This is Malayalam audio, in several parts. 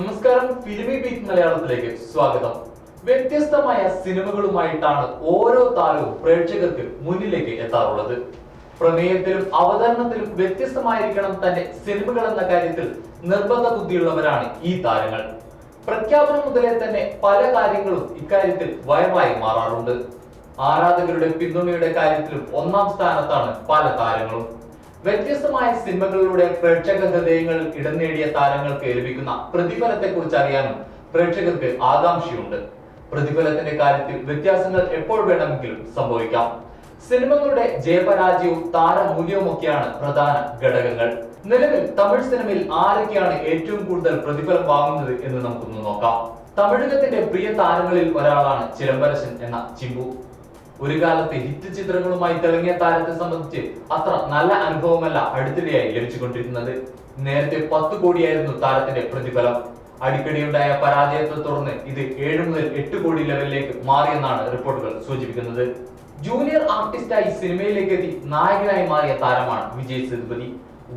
നമസ്കാരം ഫിലിമി ബീറ്റ് മലയാളത്തിലേക്ക് സ്വാഗതം. വ്യത്യസ്തമായ സിനിമകളുമായിട്ടാണ് ഓരോ താരവും പ്രേക്ഷകർക്ക് മുന്നിലേക്ക് എത്താറുള്ളത്. പ്രമേയത്തിലും അവതരണത്തിലും വ്യത്യസ്തമായിരിക്കണം തന്റെ സിനിമകൾ എന്ന കാര്യത്തിൽ നിർബന്ധ ബുദ്ധിയുള്ളവരാണ് ഈ താരങ്ങൾ. പ്രഖ്യാപനം മുതലേ തന്നെ പല കാര്യങ്ങളും ഇക്കാര്യത്തിൽ വയമായി മാറാറുണ്ട്. ആരാധകരുടെ പിന്തുണയുടെ കാര്യത്തിലും ഒന്നാം സ്ഥാനത്താണ് പല താരങ്ങളും. വ്യത്യസ്തമായ സിനിമകളിലൂടെ പ്രേക്ഷക ഹൃദയങ്ങൾ ഇടം നേടിയ താരങ്ങൾക്ക് ലഭിക്കുന്ന പ്രതിഫലത്തെ കുറിച്ച് അറിയാനും പ്രേക്ഷകർക്ക് ആകാംക്ഷയുണ്ട്. പ്രതിഫലത്തിന്റെ കാര്യത്തിൽ വ്യത്യാസങ്ങൾ എപ്പോൾ വേണമെങ്കിലും സംഭവിക്കാം. സിനിമകളുടെ ജയപരാജയവും താരമൂല്യവും ഒക്കെയാണ് പ്രധാന ഘടകങ്ങൾ. നിലവിൽ തമിഴ് സിനിമയിൽ ആരൊക്കെയാണ് ഏറ്റവും കൂടുതൽ പ്രതിഫലം വാങ്ങുന്നത് എന്ന് നമുക്കൊന്ന് നോക്കാം. തമിഴകത്തിന്റെ പ്രിയ താരങ്ങളിൽ ഒരാളാണ് ചിലമ്പരശൻ എന്ന ചിമ്പു. ഒരു കാലത്ത് ഹിറ്റ് ചിത്രങ്ങളുമായി തിളങ്ങിയ താരത്തെ സംബന്ധിച്ച് അത്ര നല്ല അനുഭവമല്ല അടുത്തിടെയായി ലഭിച്ചുകൊണ്ടിരുന്നത്. നേരത്തെ പത്ത് കോടിയായിരുന്നു താരത്തിന്റെ പ്രതിഫലം. അടിക്കടിയുണ്ടായ പരാജയത്തെ തുടർന്ന് ഇത് ഏഴ് മുതൽ എട്ട് കോടി ലെവലിലേക്ക് മാറിയെന്നാണ് റിപ്പോർട്ടുകൾ സൂചിപ്പിക്കുന്നത്. ജൂനിയർ ആർട്ടിസ്റ്റായി സിനിമയിലേക്ക് എത്തി നായകനായി മാറിയ താരമാണ് വിജയ് സേതുപതി.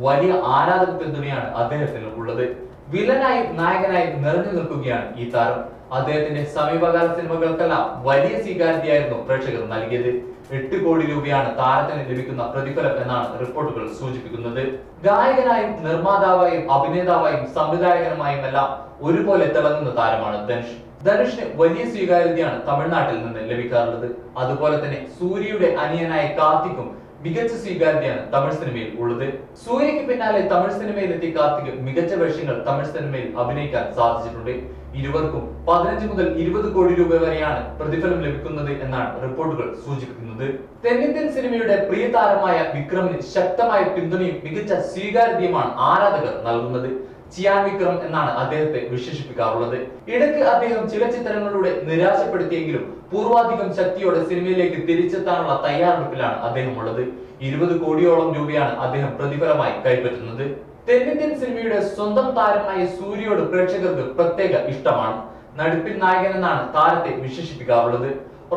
വലിയ ആരാധക പിന്തുണയാണ് അദ്ദേഹത്തിന് ഉള്ളത്. വില്ലനായും നായകനായും നിറഞ്ഞു നിൽക്കുകയാണ് ഈ താരം. അദ്ദേഹത്തിന്റെ സമീപകാല സിനിമകൾക്കെല്ലാം വലിയ സ്വീകാര്യതയായിരുന്നു പ്രേക്ഷകർ നൽകിയത്. എട്ട് കോടി രൂപയാണ് താരത്തിന് ലഭിക്കുന്ന പ്രതിഫലം എന്നാണ് റിപ്പോർട്ടുകൾ സൂചിപ്പിക്കുന്നത്. ഗായകനായും നിർമ്മാതാവായും അഭിനേതാവായും സംവിധായകനുമായും എല്ലാം ഒരുപോലെ തിളങ്ങുന്ന താരമാണ് ധനുഷ്. ധനുഷിന് വലിയ സ്വീകാര്യതയാണ് തമിഴ്നാട്ടിൽ നിന്ന് ലഭിക്കാറുള്ളത്. അതുപോലെ തന്നെ സൂര്യയുടെ അനിയനായ കാർത്തിക്കും മികച്ച സ്വീകാര്യതയാണ് തമിഴ് സിനിമയിൽ ഉള്ളത്. സൂര്യയ്ക്ക് പിന്നാലെ തമിഴ് സിനിമയിൽ എത്തിയ കാർത്തിക് മികച്ച വേഷങ്ങൾ തമിഴ് സിനിമയിൽ അഭിനയിക്കാൻ സാധിച്ചിട്ടുണ്ട്. ഇരുവർക്കും പതിനഞ്ച് മുതൽ ഇരുപത് കോടി രൂപ വരെയാണ് പ്രതിഫലം ലഭിക്കുന്നത് എന്നാണ് റിപ്പോർട്ടുകൾ സൂചിപ്പിക്കുന്നത്. തെന്നിന്ത്യൻ സിനിമയുടെ പ്രിയ താരമായ വിക്രമിന് ശക്തമായ പിന്തുണയും മികച്ച സ്വീകാര്യതയുമാണ് ആരാധകർ നൽകുന്നത്. ചിയാൻ വിക്രം എന്നാണ് അദ്ദേഹത്തെ വിശേഷിപ്പിക്കാറുള്ളത്. ഇടയ്ക്ക് അദ്ദേഹം ചില ചിത്രങ്ങളിലൂടെ നിരാശപ്പെടുത്തിയെങ്കിലും പൂർവാധികം ശക്തിയോടെ സിനിമയിലേക്ക് തിരിച്ചെത്താനുള്ള തയ്യാറെടുപ്പിലാണ് അദ്ദേഹം ഉള്ളത് ഇരുപത് കോടിയോളം രൂപയാണ് അദ്ദേഹം പ്രതിഫലമായി കൈപ്പറ്റുന്നത്. തെന്നിന്ത്യൻ സിനിമയുടെ സ്വന്തം താരമായ സൂര്യയോട് പ്രേക്ഷകർക്ക് പ്രത്യേക ഇഷ്ടമാണ്. നടുപ്പിൻ നായകൻ എന്നാണ് താരത്തെ വിശേഷിപ്പിക്കാറുള്ളത്.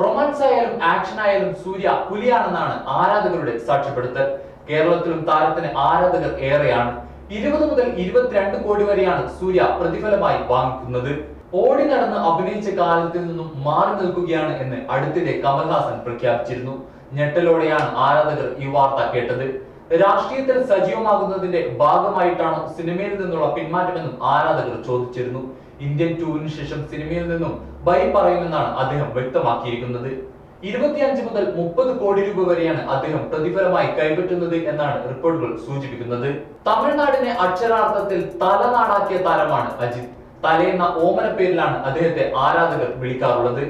റൊമാൻസ് ആയാലും ആക്ഷൻ ആയാലും സൂര്യ പുലിയാണെന്നാണ് ആരാധകരുടെ സാക്ഷ്യപ്പെടുത്തൽ. കേരളത്തിലും താരത്തിന് ആരാധകർ ഏറെയാണ്. ഇരുപത് മുതൽ ഇരുപത്തിരണ്ട് കോടി വരെയാണ് സൂര്യ പ്രതിഫലമായി വാങ്ങിക്കുന്നത്. ഓടി നടന്ന് അഭിനയിച്ച കാലത്തിൽ നിന്നും മാറി നിൽക്കുകയാണ് എന്ന് അടുത്തിടെ കമൽഹാസൻ പ്രഖ്യാപിച്ചിരുന്നു. ഞെട്ടലോടെയാണ് ആരാധകർ ഈ വാർത്ത കേട്ടത്. രാഷ്ട്രീയത്തിൽ സജീവമാകുന്നതിന്റെ ഭാഗമായിട്ടാണോ സിനിമയിൽ നിന്നുള്ള പിന്മാറ്റമെന്നും ആരാധകർ ചോദിച്ചിരുന്നു. ഇന്ത്യൻ ടൂറിന് ശേഷം സിനിമയിൽ നിന്നും ബൈ പറയുമെന്നാണ് അദ്ദേഹം വ്യക്തമാക്കിയിരിക്കുന്നത്. ഇരുപത്തിയഞ്ച് മുതൽ മുപ്പത് കോടി രൂപ വരെയാണ് അദ്ദേഹം പ്രതിഫലമായി കൈപ്പറ്റുന്നത് എന്നാണ് റിപ്പോർട്ടുകൾ സൂചിപ്പിക്കുന്നത്. തമിഴ്നാടിനെ അക്ഷരാർത്ഥത്തിൽ തലനാടാക്കിയ താരമാണ് അജിത്. തലേന്ന ഓമന പേരിലാണ് അദ്ദേഹത്തെ ആരാധകർ വിളിക്കാറുള്ളത്.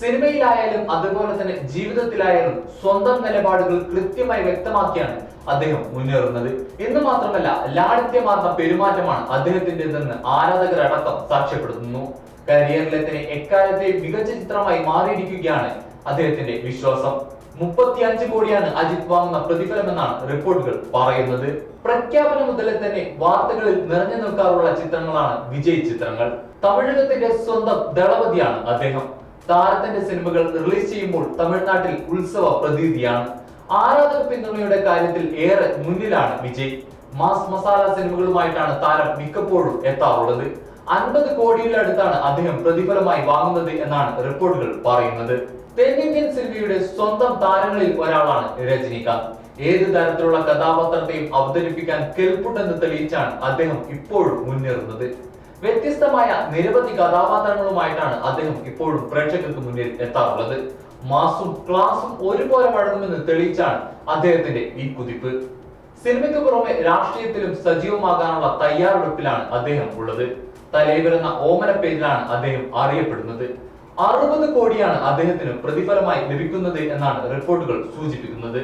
സിനിമയിലായാലും അതുപോലെ തന്നെ ജീവിതത്തിലായാലും സ്വന്തം നിലപാടുകൾ കൃത്യമായി വ്യക്തമാക്കിയാണ് അദ്ദേഹം മുന്നേറുന്നത്. എന്ന് മാത്രമല്ല ലാളിത്യമാർന്ന പെരുമാറ്റമാണ് അദ്ദേഹത്തിന്റെ നിന്ന് ആരാധകരടക്കം സാക്ഷ്യപ്പെടുത്തുന്നു. കരിയറിലെ തന്നെ എക്കാലത്തെ മികച്ച ചിത്രമായി മാറിയിരിക്കുകയാണ് അദ്ദേഹത്തിന്റെ വിശ്വാസം. മുപ്പത്തിയഞ്ച് കോടിയാണ് അജിത് വാങ്ങുന്ന പ്രതിഫലമെന്നാണ് റിപ്പോർട്ടുകൾ പറയുന്നത്. പ്രഖ്യാപനം മുതലേ തന്നെ വാർത്തകളിൽ നിറഞ്ഞു നിൽക്കാറുള്ള ചിത്രങ്ങളാണ് വിജയ് ചിത്രങ്ങൾ. തമിഴകത്തിന്റെ സ്വന്തം ദളപതിയാണ് അദ്ദേഹം. താരത്തിന്റെ സിനിമകൾ റിലീസ് ചെയ്യുമ്പോൾ തമിഴ്നാട്ടിൽ ഉത്സവ പ്രതീതിയാണ്. ആരാധക പിന്തുണയുടെ കാര്യത്തിൽ ഏറെ മുന്നിലാണ് വിജയ്. മാസ് മസാല സിനിമകളുമായിട്ടാണ് താരം മിക്കപ്പോഴും എത്താറുള്ളത്. അൻപത് കോടിയിലടുത്താണ് അദ്ദേഹം പ്രതിഫലമായി വാങ്ങുന്നത് എന്നാണ് റിപ്പോർട്ടുകൾ പറയുന്നത്. തെന്നിന്ത്യൻ സിനിമയുടെ സ്വന്തം താരങ്ങളിൽ ഒരാളാണ് രജനീകാന്ത്. ഏത് തരത്തിലുള്ള കഥാപാത്രത്തെയും അവതരിപ്പിക്കാൻ കെൽപ്പുണ്ടെന്ന് തെളിയിച്ചാണ് അദ്ദേഹം ഇപ്പോഴും മുന്നേറുന്നത്. വ്യത്യസ്തമായ നിരവധി കഥാപാത്രങ്ങളുമായിട്ടാണ് അദ്ദേഹം ഇപ്പോഴും പ്രേക്ഷകർക്ക് മുന്നിൽ എത്താറുള്ളത്. മാസും ക്ലാസും ഒരുപോലെ വഴങ്ങുമെന്ന് തെളിയിച്ചാണ് അദ്ദേഹത്തിന്റെ ഈ കുതിപ്പ്. സിനിമയ്ക്ക് പുറമെ രാഷ്ട്രീയത്തിലും സജീവമാകാനുള്ള തയ്യാറെടുപ്പിലാണ് അദ്ദേഹം ഉള്ളത്. തലേവരുന്ന ഓമന പേരിലാണ് അദ്ദേഹം അറിയപ്പെടുന്നത്. അറുപത് കോടിയാണ് അദ്ദേഹത്തിന് പ്രതിഫലമായി ലഭിക്കുന്നത് എന്നാണ് റിപ്പോർട്ടുകൾ സൂചിപ്പിക്കുന്നത്.